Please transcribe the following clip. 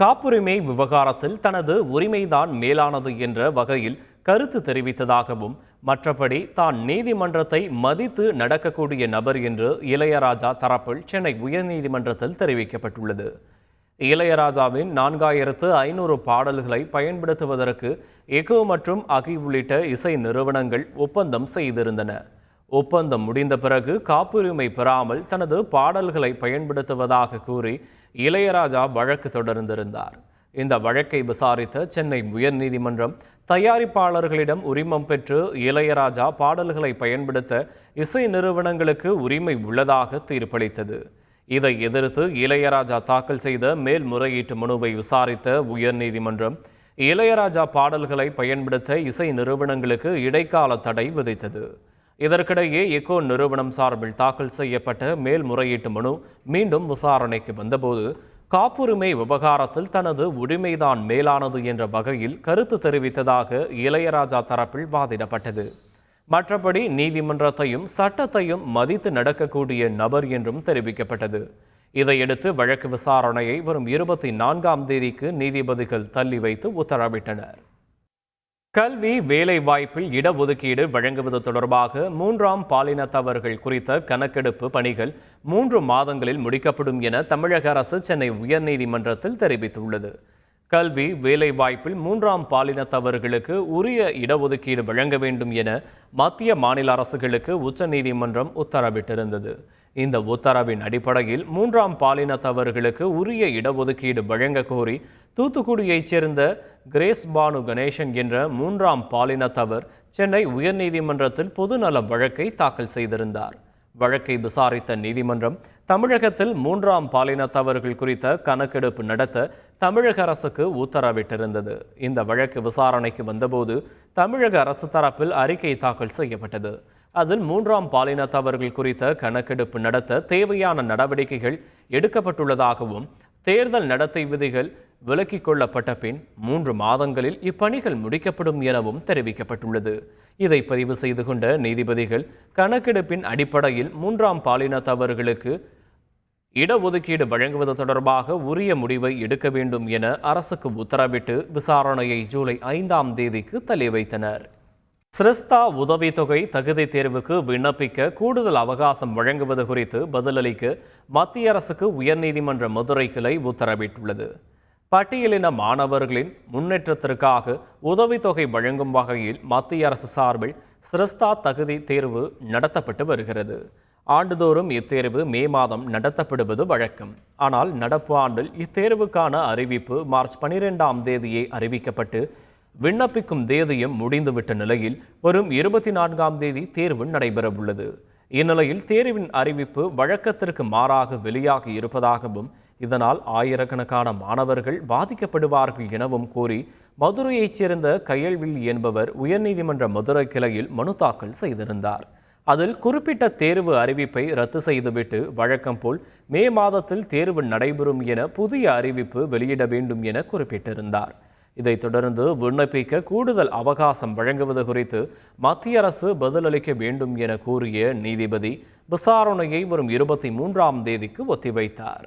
காப்புரிமை விவகாரத்தில் தனது உரிமைதான் மேலானது என்ற வகையில் கருத்து தெரிவித்ததாகவும் மற்றபடி தான் நீதிமன்றத்தை மதித்து நடக்கக்கூடிய நபர் என்று இளையராஜா தரப்பில் சென்னை உயர்நீதிமன்றத்தில் தெரிவிக்கப்பட்டுள்ளது. இளையராஜாவின் நான்காயிரத்து ஐநூறு பாடல்களை பயன்படுத்துவதற்கு எகோ மற்றும் அகி உள்ளிட்ட இசை நிறுவனங்கள் ஒப்பந்தம் செய்திருந்தன. ஒப்பந்தம் முடிந்த பிறகு காப்புரிமை பெறாமல் தனது பாடல்களை பயன்படுத்துவதாக கூறி இளையராஜா வழக்கு தொடர்ந்திருந்தார். இந்த வழக்கை விசாரித்த சென்னை உயர்நீதிமன்றம் தயாரிப்பாளர்களிடம் உரிமம் பெற்று இளையராஜா பாடல்களை பயன்படுத்த இசை நிறுவனங்களுக்கு உரிமை உள்ளதாக தீர்ப்பளித்தது. இதை எதிர்த்து இளையராஜா தாக்கல் செய்த மேல்முறையீட்டு மனுவை விசாரித்த உயர்நீதிமன்றம் இளையராஜா பாடல்களை பயன்படுத்த இசை நிறுவனங்களுக்கு இடைக்கால தடை விதித்தது. இதற்கிடையே எக்கோ நிறுவனம் சார்பில் தாக்கல் செய்யப்பட்ட மேல்முறையீட்டு மனு மீண்டும் விசாரணைக்கு வந்தபோது காப்புரிமை விவகாரத்தில் தனது உரிமைதான் மேலானது என்ற வகையில் கருத்து தெரிவித்ததாக இளையராஜா தரப்பில் வாதிடப்பட்டது. மற்றபடி நீதிமன்றத்தையும் சட்டத்தையும் மதித்து நடக்கக்கூடிய நபர் என்றும் தெரிவிக்கப்பட்டது. இதையடுத்து வழக்கு விசாரணையை வரும் இருபத்தி நான்காம் தேதிக்கு நீதிபதிகள் தள்ளி வைத்து உத்தரவிட்டனர். கல்வி வேலைவாய்ப்பில் இடஒதுக்கீடு வழங்குவது தொடர்பாக மூன்றாம் பாலினத்தவர்கள் குறித்த கணக்கெடுப்பு பணிகள் மூன்று மாதங்களில் முடிக்கப்படும் என தமிழக அரசு சென்னை உயர்நீதிமன்றத்தில் தெரிவித்துள்ளது. கல்வி வேலைவாய்ப்பில் மூன்றாம் பாலினத்தவர்களுக்கு உரிய இடஒதுக்கீடு வழங்க வேண்டும் என மத்திய மாநில அரசுகளுக்கு உச்சநீதிமன்றம் உத்தரவிட்டிருந்தது. இந்த உத்தரவின் அடிப்படையில் மூன்றாம் பாலினத்தவர்களுக்கு உரிய இடஒதுக்கீடு வழங்க கோரி தூத்துக்குடியைச் சேர்ந்த கிரேஸ் பானு கணேசன் என்ற மூன்றாம் பாலினத்தவர் சென்னை உயர்நீதிமன்றத்தில் பொதுநல வழக்கை தாக்கல் செய்திருந்தார். வழக்கை விசாரித்த நீதிமன்றம் தமிழகத்தில் மூன்றாம் பாலினத்தவர்கள் குறித்த கணக்கெடுப்பு நடத்த தமிழக அரசுக்கு உத்தரவிட்டிருந்தது. இந்த வழக்கு விசாரணைக்கு வந்தபோது தமிழக அரசு தரப்பில் அறிக்கை தாக்கல் செய்யப்பட்டது. அதில் மூன்றாம் பாலினத்தவர்கள் குறித்த கணக்கெடுப்பு நடத்த தேவையான நடவடிக்கைகள் எடுக்கப்பட்டுள்ளதாகவும் தேர்தல் நடத்தை விதிகள் விலக்கிக் கொள்ளப்பட்ட பின் மூன்று மாதங்களில் இப்பணிகள் முடிக்கப்படும் எனவும் தெரிவிக்கப்பட்டுள்ளது. இதை பதிவு செய்து கொண்ட நீதிபதிகள் கணக்கெடுப்பின் அடிப்படையில் மூன்றாம் பாலினத்தவர்களுக்கு இடஒதுக்கீடு வழங்குவது தொடர்பாக உரிய முடிவை எடுக்க வேண்டும் என அரசுக்கு உத்தரவிட்டு விசாரணையை ஜூலை ஐந்தாம் தேதிக்கு தள்ளி வைத்தனர். சிரஸ்தா உதவித்தொகை தகுதி தேர்வுக்கு விண்ணப்பிக்க கூடுதல் அவகாசம் வழங்குவது குறித்து பதிலளிக்க மத்திய அரசுக்கு உயர்நீதிமன்ற மதுரை கிளை உத்தரவிட்டுள்ளது. பட்டியலின மாணவர்களின் முன்னேற்றத்திற்காக உதவித்தொகை வழங்கும் வகையில் மத்திய அரசு சார்பில் சிரஸ்தா தகுதி தேர்வு நடத்தப்பட்டு வருகிறது. ஆண்டுதோறும் இத்தேர்வு மே மாதம் நடத்தப்படுவது வழக்கம். ஆனால் நடப்பு ஆண்டில் இத்தேர்வுக்கான அறிவிப்பு மார்ச் பனிரெண்டாம் தேதியே அறிவிக்கப்பட்டு விண்ணப்பிக்கும் தேதியும் முடிந்துவிட்ட நிலையில் வரும் இருபத்தி நான்காம் தேதி தேர்வு நடைபெறவுள்ளது. இந்நிலையில் தேர்வின் அறிவிப்பு வழக்கத்திற்கு மாறாக வெளியாகி இருப்பதாகவும் இதனால் ஆயிரக்கணக்கான மாணவர்கள் பாதிக்கப்படுவார்கள் எனவும் கூறி மதுரையைச் சேர்ந்த கையல்வில் என்பவர் உயர்நீதிமன்ற மதுரை கிளையில் மனு தாக்கல் செய்திருந்தார். அதில் குறிப்பிட்ட தேர்வு அறிவிப்பை ரத்து செய்துவிட்டு வழக்கம் போல் மே மாதத்தில் தேர்வு நடைபெறும் என புதிய அறிவிப்பு வெளியிட வேண்டும் என குறிப்பிட்டிருந்தார். இதைத் தொடர்ந்து விண்ணப்பிக்க கூடுதல் அவகாசம் வழங்குவது குறித்து மத்திய அரசு பதிலளிக்க வேண்டும் என கூறிய நீதிபதி விசாரணையை வரும் இருபத்தி மூன்றாம் தேதிக்கு ஒத்திவைத்தார்.